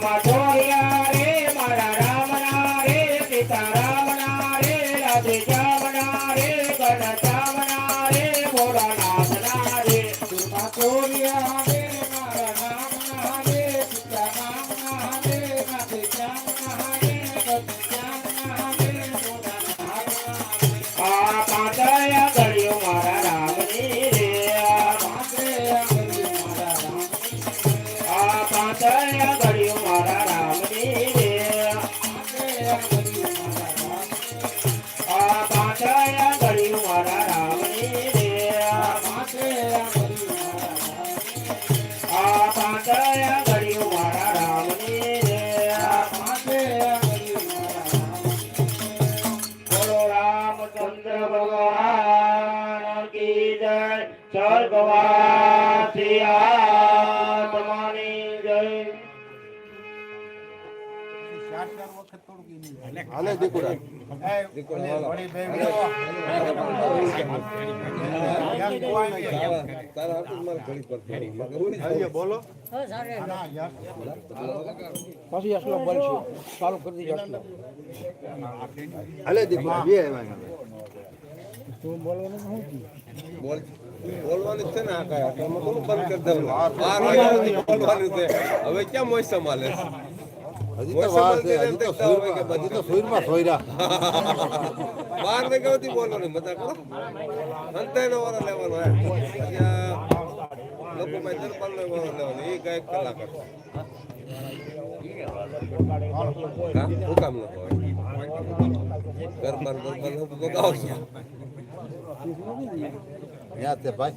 my body. Jaya બોલવાનું છે ને આ કાંઈ. બંધ કરી દેવાનું હવે ક્યાં મોસમ હાલે હજી તો વાર છે હજી તો સુરમાં હજી તો સુરમાં સોયરા બાર મજા કરો. અંતે નો વારો લેવાનો હે. પછી આ લોકોમાં જરપાલ નો વારો લેવાનો એ કાંઈક કલાક હશે. કામ નો હોય? ગરબા ને ગરબા નો બગાવો છો ત્યાં ભાઈ?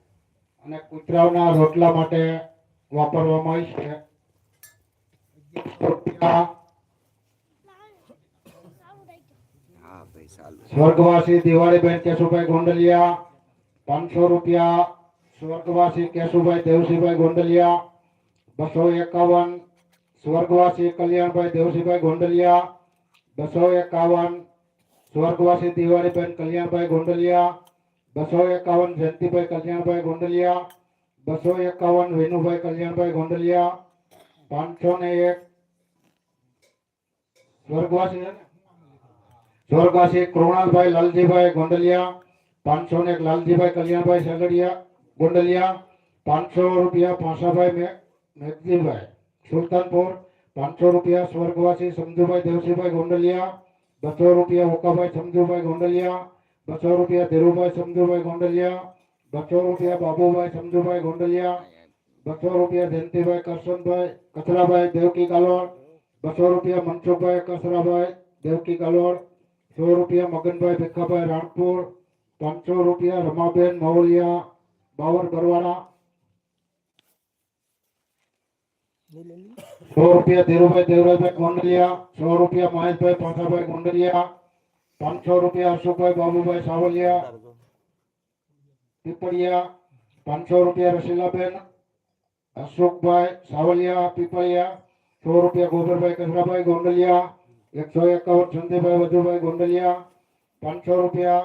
અને કૂતરાઓના રોટલા માટે વાપરવામાં આવી છે. સ્વર્ગવાસી દિવાળીબેન કેશુભાઈ ગોંડલિયા પાંચસો રૂપિયા. સ્વર્ગવાસી કેશુભાઈ દેવસીભાઈ ગોંડલિયા બસો એકાવન. સ્વર્ગવાસી કલ્યાણભાઈ દેવસીભાઈ ગોંડલિયા બસો એકાવન. સ્વર્ગવાસી દિવાળીબેન કલ્યાણભાઈ ગોંડલિયા બસો એકાવન જયંતિભાઈ કલ્યાણભાઈ ગોંડલિયા બસો એકાવન વિનુભાઈ કલ્યાણભાઈ ગોંડલિયા પાંચસો ને એક સ્વર્ગવાસી છે ને? સ્વર્ગવાસી કૃણાલભાઈ લાલજીભાઈ ગોંડલિયા પાંચસો ને એક લાલજીભાઈ કલ્યાણભાઈ સગડિયા ગોંડલિયા પાંચસો રૂપિયા પાસાભાઈ મે- મેઘજીભાઈ સુલતાનપુર પાંચસો રૂપિયા સ્વર્ગવાસી સમજુભાઈ દેવસીભાઈ ગોંડલિયા બસો રૂપિયા ઓકાભાઈ સમજુભાઈ ગોંડલિયા બસો રૂપિયા ધીરુભાઈ સમજુભાઈ ગોંડલિયા બસો રૂપિયા બાબુભાઈ સમજુભાઈ ગોંડલિયા બસો રૂપિયા જયંતિભાઈ કરશનભાઈ કચરાભાઈ દેવકી કાલોડ બસો રૂપિયા મનસુખભાઈ કસરાભાઈ દેવકી કાલોડ સો રૂપિયા મગનભાઈ ભીખાભાઈ રાણપુર પાંચસો રૂપિયા રમાબેન મવલિયા બાવર બરવાડા સો રૂપિયા ધીરુભાઈ દેવરાજભાઈ ગોંડલિયા સો રૂપિયા મહેશભાઈ પાસાભાઈ ગોંડલિયા પાંચસો રૂપિયા અશોકભાઈ બાબુભાઈ સાવલિયા પીપળિયા પાંચસો રૂપિયા રસીલાબેન અશોકભાઈ સાવલિયા પીપળિયા સો રૂપિયા ગોબરભાઈ કચરાભાઈ ગોંડલિયા એકસો એકાવન સંદીપભાઈ વધુભાઈ ગોંડલિયા પાંચસો રૂપિયા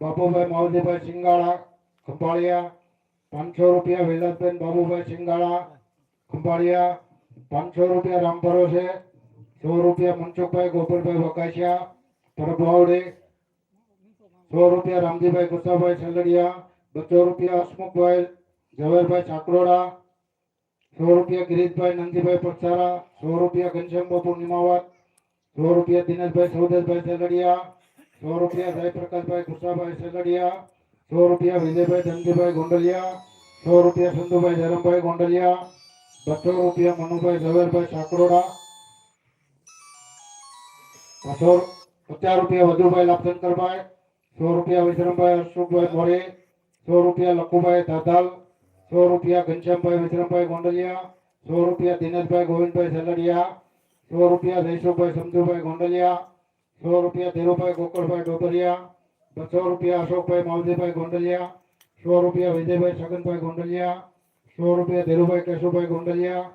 બાબુભાઈ માવજીભાઈ સિંગાળા ખંભાળિયા પાંચસો રૂપિયા વિલાસબેન બાબુભાઈ સિંગાળા ખંભાળિયા પાંચસો રૂપિયા રામ ભરોસે સો રૂપિયા મનસુખભાઈ ગોપાલભાઈ વકાશિયા પરભાવડે સો રૂપિયા રામજીભાઈ ગુસ્સાભાઈ સલડિયા બસો રૂપિયા હસમુખભાઈ ઝવેરભાઈ સાકરોડા સો રૂપિયા ગિરીશભાઈ નંદીભાઈ પટસારા સો રૂપિયા ઘનશ્યામ બાપુ નિમાવત સો રૂપિયા દિનેશભાઈ સૌદેશભાઈ સેલડિયા સો રૂપિયા જયપ્રકાશભાઈ ગુસ્સાભાઈ સેલડિયા સો રૂપિયા વિજયભાઈ ધનજીભાઈ ગોંડલિયા સો રૂપિયા સંધુભાઈ ધરમભાઈ ગોંડલિયા બસો રૂપિયા મનુભાઈ ઝવેરભાઈ સાકરોડા બસો પચાસ રૂપિયા વધુભાઈ લાભશંકરભાઈ સો રૂપિયા વિશ્રમભાઈ અશોકભાઈ મોરે સો રૂપિયા લખુભાઈ દાદાલ સો રૂપિયા ઘનશ્યામભાઈ વિશ્રમભાઈ ગોંડલિયા સો રૂપિયા દિનેશભાઈ ગોવિંદભાઈ સેલડિયા સો રૂપિયા જયસુભાઈ સમજુભાઈ ગોંડલિયા સો રૂપિયા ધીરુભાઈ ગોકળભાઈ ડોબરિયા બસો રૂપિયા અશોકભાઈ માવજીભાઈ ગોંડલિયા સો રૂપિયા વિજયભાઈ છગનભાઈ ગોંડલિયા સો રૂપિયા ધીરુભાઈ કેશુભાઈ ગોંડલિયા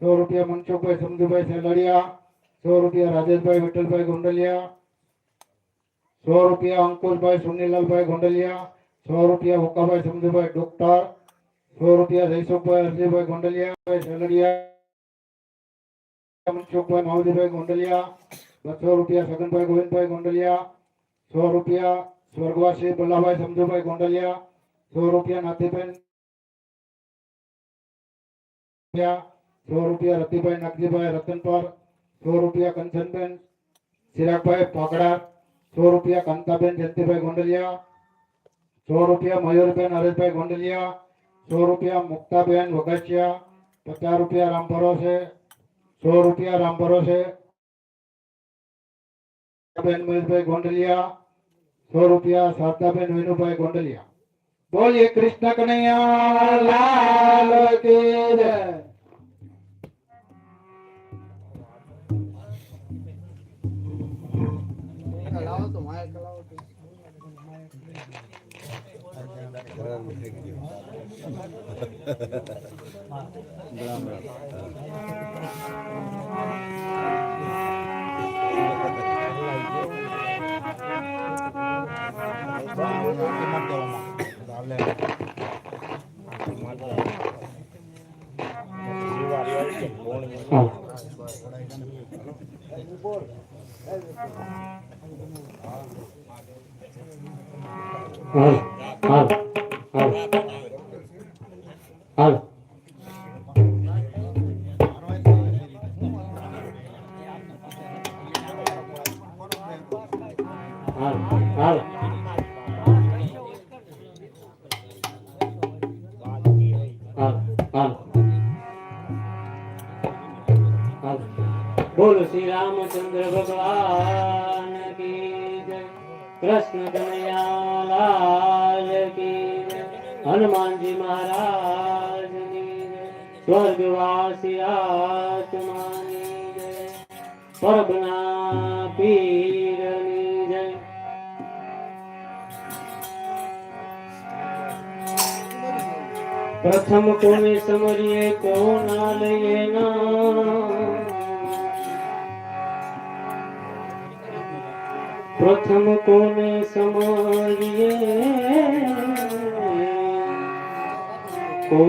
સો રૂપિયા મનસુખભાઈ સમજુભાઈ સેલડિયા સો રૂપિયા રાજેશભાઈ વિઠ્ઠલભાઈ ગોંડલિયા સો રૂપિયા અંકુશભાઈ સુનીલાલભાઈ ગોંડલિયા સો રૂપિયા હુકાભાઈ સમજુભાઈ ડોક્ટર સો રૂપિયા જયસુખભાઈ હરજીભાઈ ગોંડલિયા સેલડિયા મનસુખભાઈ માવજીભાઈ ગોંડલિયા બસો રૂપિયા સગનભાઈ ગોવિંદભાઈ ગોંડલિયા સો રૂપિયા સ્વર્ગવાસી બલ્લાભાઈ સમજુભાઈ ગોંડલિયા સો રૂપિયા નાથીબેન સો રૂપિયા રતિભાઈ નાગજીભાઈ રતનપર સો રૂપિયા કંચનબેન ચિરાગભાઈ પાકડા સો રૂપિયા કાંતાબેન જયંતિભાઈ ગોંડલિયા સો રૂપિયા મયુરબેન હરેશભાઈ ગોંડલિયા સો રૂપિયા મુક્તાબેન વગસિયા પચાસ રૂપિયા રામ ભરોસે સો રૂપિયા રામ ભરોસે બેન મહેશભાઈ ગોંડલિયા સો રૂપિયા શારદાબેન વિનુભાઈ ગોંડલિયા બોલીએ કૃષ્ણ કનૈયા લાલ કી જય Oh, Oh. બોલો શ્રી રામચંદ્ર ભગવાન की जय कृष्ण कन्हैया हनुमान जी महाराज स्वर्गवासी आत्मा प्रथम कोने समरिए को ना लगे ना। प्रथम कोने समरिए